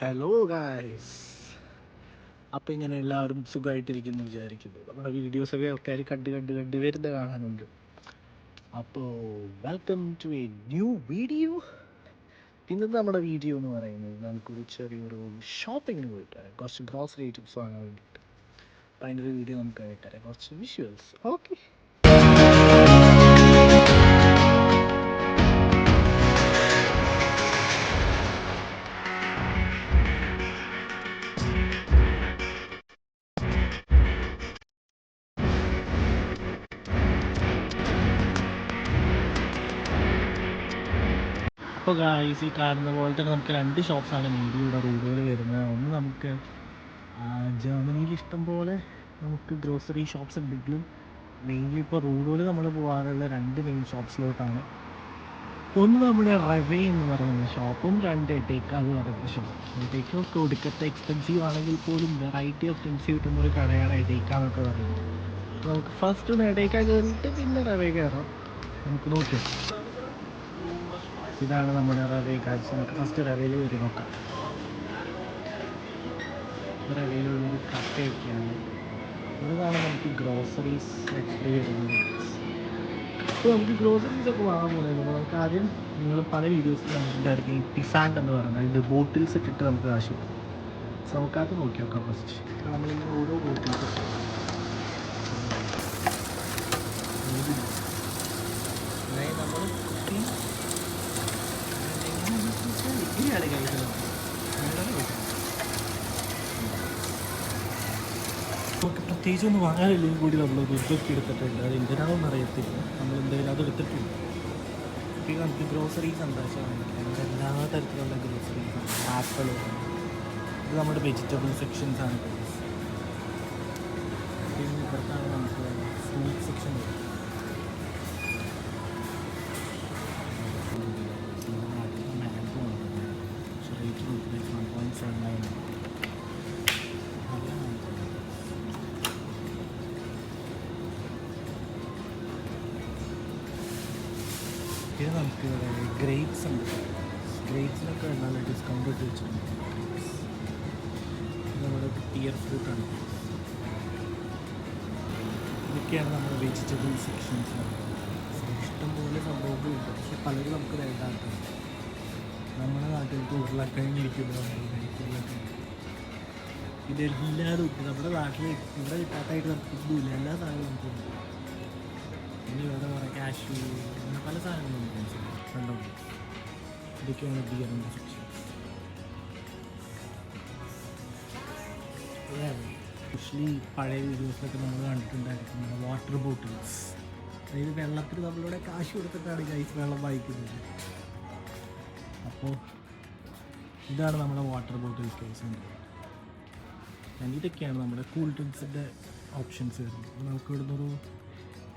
Hello guys അപ്പം ഇങ്ങനെ എല്ലാവരും സുഖമായിട്ടിരിക്കുന്നു വിചാരിക്കുന്നു. നമ്മുടെ വീഡിയോസൊക്കെ ആൾക്കാർ കണ്ട് കണ്ട് കണ്ട് വരുന്ന കാണാനുണ്ട്. അപ്പോൾ welcome to a new video ഇന്നത്തെ നമ്മുടെ വീഡിയോ എന്ന് പറയുന്നത് നമുക്കൊരു ചെറിയൊരു ഷോപ്പിങ്ങിന് പോയിട്ടാണ്. കുറച്ച് ഗ്രോസറി ഐറ്റംസ് വാങ്ങാൻ വേണ്ടിയിട്ട്. അപ്പം അതിന്റെ ഒരു വീഡിയോ നമുക്ക് ആയിട്ടേ കുറച്ച് വിഷ്വൽസ് ഓക്കെ അപ്പോൾ ഗായ്സ് ഈ കാണുന്ന പോലെ തന്നെ നമുക്ക് രണ്ട് ഷോപ്സാണ് മീഡിയയുടെ റൂഡുകൾ വരുന്നത്. ഒന്ന് നമുക്ക് ജർമ്മനിയിൽ ഇഷ്ടം പോലെ നമുക്ക് ഗ്രോസറി ഷോപ്സ് ഉണ്ടെങ്കിലും മെയിൻലി ഇപ്പോൾ റോഡുകൾ നമ്മൾ പോകാറുള്ള രണ്ട് മെയിൻ ഷോപ്സിലോട്ടാണ് ഒന്ന് നമ്മുടെ റവേ എന്ന് പറയുന്ന ഷോപ്പും രണ്ട് ടേക്ക് എന്ന് പറയുന്ന ഷോപ്പും ടേക്ക് ഒക്കെ ഒടുക്കത്തെ എക്സ്പെൻസീവ് ആണെങ്കിൽ പോലും വെറൈറ്റി ഓഫ് തിങ്സ് കിട്ടുന്ന ഒരു കടയാണ് ടേക്കാന്നൊക്കെ പറയുന്നത്. അപ്പോൾ നമുക്ക് ഫസ്റ്റ് നേടേക്ക കയറിയിട്ട് പിന്നെ റവേ കയറാം നമുക്ക് നോക്കാം ഇതാണ് നമ്മുടെ റവയിൽ കാഴ്ച. നമുക്ക് ഫസ്റ്റ് റവയിൽ കയറി നോക്കാം. റവയിലുള്ളൊരു കട്ടയൊക്കെയാണ്. ഇതാണ് നമുക്ക് ഗ്രോസറീസ് ആക്ച്വലി വരുന്നത്. അപ്പോൾ നമുക്ക് ഗ്രോസറീസ് ഒക്കെ വാങ്ങാൻ പോകുന്നത് നമുക്ക് ആദ്യം നിങ്ങൾ പല വീഡിയോസ് കണ്ടിട്ടുണ്ടായിരിക്കും ഈ ടിഫാൻഡ് എന്ന് പറയുന്നത്. ഇത് ബോട്ടിൽസ് ഇട്ടിട്ട് നമുക്ക് കാശ് സോ നമുക്കത് നോക്കി നോക്കാം ഫസ്റ്റ് നമ്മളിങ്ങനെ ഓരോ ബോട്ടിൽസ് നമുക്ക് പ്രത്യേകിച്ച് ഒന്നും വാങ്ങാനില്ലെങ്കിൽ കൂടി നമ്മൾ ഇതൊക്കെ എടുത്തിട്ടുണ്ട്. അത് എന്തിനാണെന്ന് അറിയത്തില്ല. നമ്മൾ എന്തായാലും അത് എടുത്തിട്ടുണ്ട്. കുട്ടികൾ നമുക്ക് ഗ്രോസറീസ് ഇവിടെ എല്ലാ തരത്തിലുള്ള ഗ്രോസറീസ് ആപ്പിൾ ഇത് നമ്മുടെ വെജിറ്റബിൾ സെക്ഷൻസ് ആണ്. guys. പിന്നെ ഇപ്പുറത്താണ് നമുക്ക് പിന്നെ നമുക്ക് ഗ്രേപ്സ് ഉണ്ട്. ഗ്രേപ്സിനൊക്കെ നല്ല ഡിസ്കൗണ്ട് ഇട്ട് വെച്ചിട്ടുണ്ട്. ഇത് നമ്മുടെ ടിയർ ഫ്രൂട്ടാണ് ഇതൊക്കെയാണ് നമ്മൾ വെജിറ്റബിൾ സെക്ഷൻസ് ഇഷ്ടംപോലെ സംഭവങ്ങളുണ്ട് പക്ഷെ പലരും നമുക്ക് വേണ്ടാത്തത് നമ്മുടെ നാട്ടിൽ ഉരുളക്കിഴങ്ങ് ഇരിക്കുന്നു ഉരുളക്കിഴങ്ങ്. ഇതെല്ലാതും ഉണ്ട്. നമ്മുടെ നാട്ടിൽ ഇവിടെ കിട്ടാത്തായിട്ട് നമുക്ക് ഒന്നുമില്ല എല്ലാ സാധനവും നമുക്കുണ്ട് ഇനി വേറെ കുറേ കാഷ്യൂ അങ്ങനെ പല സാധനങ്ങളും കണ്ടോ? ഇതൊക്കെയാണ് ബിയറിന്റെ സെക്ഷൻ സ്പെഷ്യലി പഴയ വീഡിയോസിലൊക്കെ നമ്മൾ കണ്ടിട്ടുണ്ടായിരിക്കും വാട്ടർ ബോട്ടിൽസ് അതായത് വെള്ളത്തിൽ നമ്മളിവിടെ കാശ് കൊടുത്തിട്ടാണ് ഗൈസ് വെള്ളം വായിക്കുന്നത്. അപ്പോൾ ഇതാണ് നമ്മുടെ വാട്ടർ ബോട്ടിൽ കേസ് ഇതൊക്കെയാണ് നമ്മുടെ കൂൾ ഡ്രിങ്ക്സിന്റെ ഓപ്ഷൻസ് വരുന്നത്. നമുക്ക് ഇവിടുന്ന് ഒരു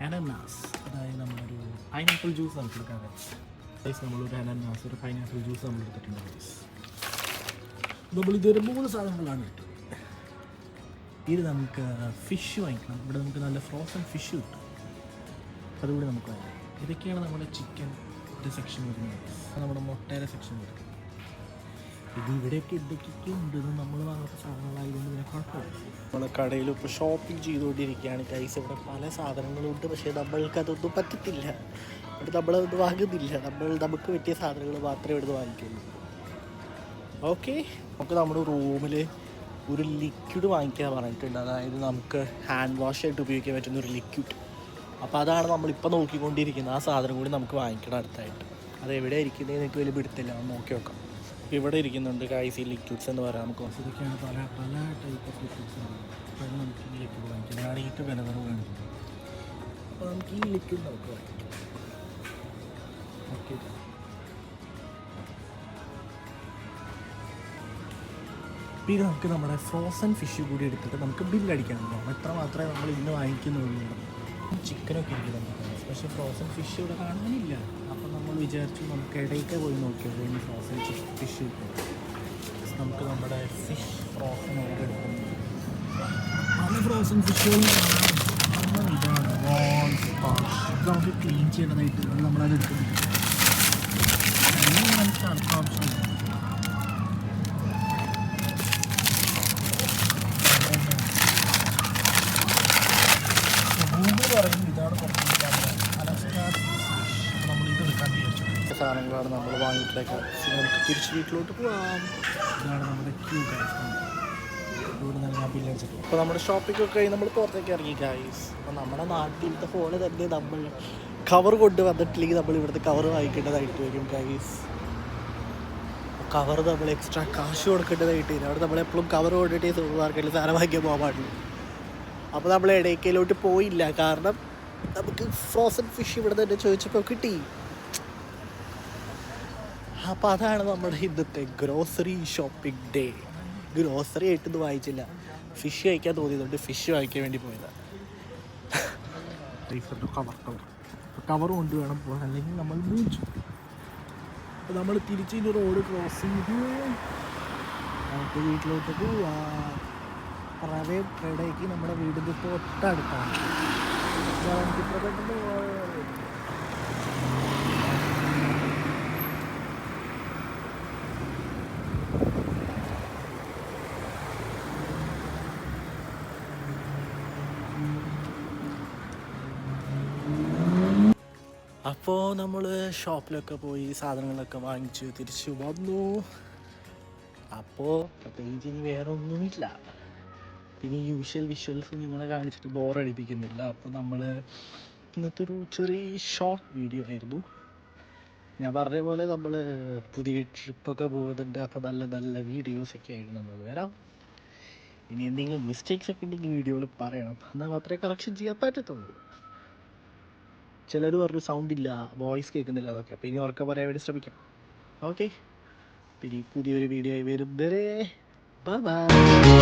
അനനാസ്. അതായത് നമ്മളൊരു പൈനാപ്പിൾ ജ്യൂസ് നമുക്ക് എടുക്കാൻ കഴിയും നമ്മളൊരു അനന്നാസ് ഒരു പൈനാപ്പിൾ ജ്യൂസ് നമ്മൾ എടുത്തിട്ടുണ്ട് ഗൈസ് നമ്മൾ ഇതൊരു മൂന്ന് സാധനങ്ങളാണ് കിട്ടുന്നത് ഇത് നമുക്ക് ഫിഷ് വാങ്ങിക്കണം. ഇവിടെ നമുക്ക് നല്ല ഫ്രോസൺ ഫിഷ് കിട്ടും. അതുകൂടി നമുക്ക് വാങ്ങാം ഇതൊക്കെയാണ് നമ്മുടെ ചിക്കൻ സെക്ഷൻ വരുന്നത്. നമ്മുടെ മുട്ടയുടെ സെക്ഷൻ വരുന്നത്. ഇത് ഇവിടെയൊക്കെ ഇടയ്ക്ക് ഉണ്ടെന്ന് നമ്മൾ വാങ്ങുന്ന സാധനങ്ങളായതുകൊണ്ട് പിന്നെ കുഴപ്പമില്ല. നമ്മൾ കടയിൽ ഇപ്പോൾ ഷോപ്പിംഗ് ചെയ്തുകൊണ്ടിരിക്കുകയാണ്. കൈസ് ഇവിടെ പല സാധനങ്ങളും ഉണ്ട് പക്ഷേ നമ്മൾക്ക് അതൊന്നും പറ്റത്തില്ല. ഇവിടെ നമ്മളത് വാങ്ങുന്നില്ല. നമ്മൾ നമുക്ക് പറ്റിയ സാധനങ്ങൾ മാത്രമേ ഇവിടുന്ന് വാങ്ങിക്കുള്ളൂ. ഓക്കെ നമുക്ക് നമ്മുടെ റൂമിൽ ഒരു ലിക്വിഡ് വാങ്ങിക്കാൻ പറഞ്ഞിട്ടുണ്ട്. അതായത് നമുക്ക് ഹാൻഡ് വാഷ് ആയിട്ട് ഉപയോഗിക്കാൻ പറ്റുന്ന ഒരു ലിക്വിഡ് അപ്പോൾ അതാണ് നമ്മളിപ്പോൾ നോക്കിക്കൊണ്ടിരിക്കുന്നത്. ആ സാധനം കൂടി നമുക്ക് വാങ്ങിക്കണം അടുത്തായിട്ട്. അത് എവിടെ ഇരിക്കുന്നത് എനിക്ക് വലിയ പിടുത്തില്ല നോക്കി നോക്കാം. ഇവിടെ ഇരിക്കുന്നുണ്ട് കായ്സി ലിക്വിഡ്സ് എന്ന് പറയാം നമുക്ക്. ഇതൊക്കെയാണ് പല പല ടൈപ്പ് ഓഫ് ലിക്വിഡ്സ് അത് നമുക്ക് ഈ ലിക്വിഡ് വാങ്ങിക്കാം. ഞാൻ ഈ വില കുറവ് കാണിക്കുന്നത് അപ്പോൾ നമുക്ക് ഈ ലിക്വിഡ് നമുക്ക് വാങ്ങിക്കാം. ഓക്കെ പിന്നെ നമുക്ക് നമ്മുടെ ഫ്രോസൺ ഫിഷ് കൂടി എടുത്തിട്ട് നമുക്ക് ബില്ലടിക്കണം പോകാം എത്ര മാത്രമേ നമ്മൾ ഇന്ന് വാങ്ങിക്കുന്നുള്ളൂ. ചിക്കനൊക്കെ ഇരിക്കുന്നുണ്ട്. പക്ഷേ ഫ്രോസൺ ഫിഷ് ഇവിടെ കാണാനില്ല. നമ്മൾ വിചാരിച്ചു നമുക്ക് ഇടയ്ക്ക് പോയി നോക്കിയത് ഇനി ഫ്രോസൺ ഫിഷ് കിട്ടും നമുക്ക് നമ്മുടെ ഫിഷ് ഫ്രോസൺ ഓർഡർ എടുക്കുന്നു പല ഫ്രോസൺ ഫിഷുകളും ഇതാണ്. റോൾസ് നമുക്ക് ക്ലീൻ ചെയ്യേണ്ടതായിട്ട് അത് നമ്മളത് എടുക്കുന്നുണ്ട്. നമുക്ക് അടുത്ത ഓപ്ഷൻ സാധനങ്ങളാണ് നമ്മൾ വാങ്ങിയിട്ടേക്കാം. നമുക്ക് തിരിച്ച് വീട്ടിലോട്ട് പോകാം ഇതാണ് നമ്മുടെ ക്യൂ ഗൈസ് അപ്പോൾ നമ്മുടെ ഷോപ്പിംഗ് ഒക്കെ നമ്മൾ പുറത്തേക്ക് ഇറങ്ങി ഗൈസ് അപ്പോൾ നമ്മുടെ നാട്ടിലത്തെ ഫോണ് തന്നെ നമ്മൾ കവർ കൊണ്ട് വന്നിട്ടില്ലെങ്കിൽ നമ്മൾ ഇവിടുത്തെ കവർ വാങ്ങിക്കേണ്ടതായിട്ട് വരും ഗൈസ് കവർ നമ്മൾ എക്സ്ട്രാ കാശ് കൊടുക്കേണ്ടതായിട്ട് വരും. അവിടെ നമ്മളെപ്പോഴും കവർ കൊണ്ടിട്ട് സൂപ്പർ മാർക്കറ്റിൽ സാധനം വാങ്ങിക്കാൻ പോകാൻ പാടില്ല അപ്പോൾ നമ്മൾ ഇടയ്ക്കയിലോട്ട് പോയില്ല. കാരണം നമുക്ക് ഫ്രോസൺ ഫിഷ് ഇവിടെ തന്നെ ചോദിച്ചപ്പോൾ കിട്ടി. അപ്പോൾ അതാണ് നമ്മുടെ ഇന്നത്തെ ഗ്രോസറി ഷോപ്പിംഗ് ഡേ ഗ്രോസറി ആയിട്ടൊന്നും വാങ്ങിച്ചില്ല. ഫിഷ് കഴിക്കാൻ തോന്നിയതുകൊണ്ട് ഫിഷ് വാങ്ങിക്കാൻ വേണ്ടി പോയതാണ് കവർ കവർ കവർ കൊണ്ട് വേണം പോകാൻ. അല്ലെങ്കിൽ നമ്മൾ നമ്മൾ തിരിച്ച് ഇനി റോഡ് ക്രോസ് ചെയ്ത് നമുക്ക് വീട്ടിലോട്ട് പോവാം. പ്രവേ പ്രടേക്ക് നമ്മുടെ വീടിന്റെ തൊട്ടടുത്താണ്. നമുക്ക് അപ്പോൾ നമ്മൾ ഷോപ്പിലൊക്കെ പോയി സാധനങ്ങളൊക്കെ വാങ്ങിച്ച് തിരിച്ചു വന്നു. അപ്പോൾ പ്രത്യേകിച്ച് ഇനി വേറെ ഒന്നുമില്ല പിന്നെ യൂഷ്വൽ വിഷ്വൽസ് നിങ്ങളെ കാണിച്ചിട്ട് ബോറടിപ്പിക്കുന്നില്ല അപ്പോൾ നമ്മൾ ഇന്നത്തെ ഒരു ചെറിയ ഷോർട്ട് വീഡിയോ ആയിരുന്നു. ഞാൻ പറഞ്ഞ പോലെ നമ്മൾ പുതിയ ട്രിപ്പൊക്കെ പോകുന്നുണ്ട്. അപ്പോൾ നല്ല നല്ല വീഡിയോസൊക്കെ ആയിരുന്നു നമ്മൾ വരാം. ഇനി എന്തെങ്കിലും മിസ്റ്റേക്സ് ഒക്കെ ഉണ്ടെങ്കിൽ വീഡിയോയിൽ പറയണം. എന്നാൽ മാത്രമേ കറക്ഷൻ ചെയ്യാൻ പറ്റത്തുള്ളൂ. ചിലർ പറഞ്ഞു സൗണ്ട് ഇല്ല വോയിസ് കേൾക്കുന്നില്ല അതൊക്കെ അപ്പോൾ ഇനി ഉറക്കെ പറയാൻ വേണ്ടി ശ്രമിക്കാം. ഓക്കെ പിന്നെ പുതിയൊരു വീഡിയോ ആയി വരും വരെ ബൈ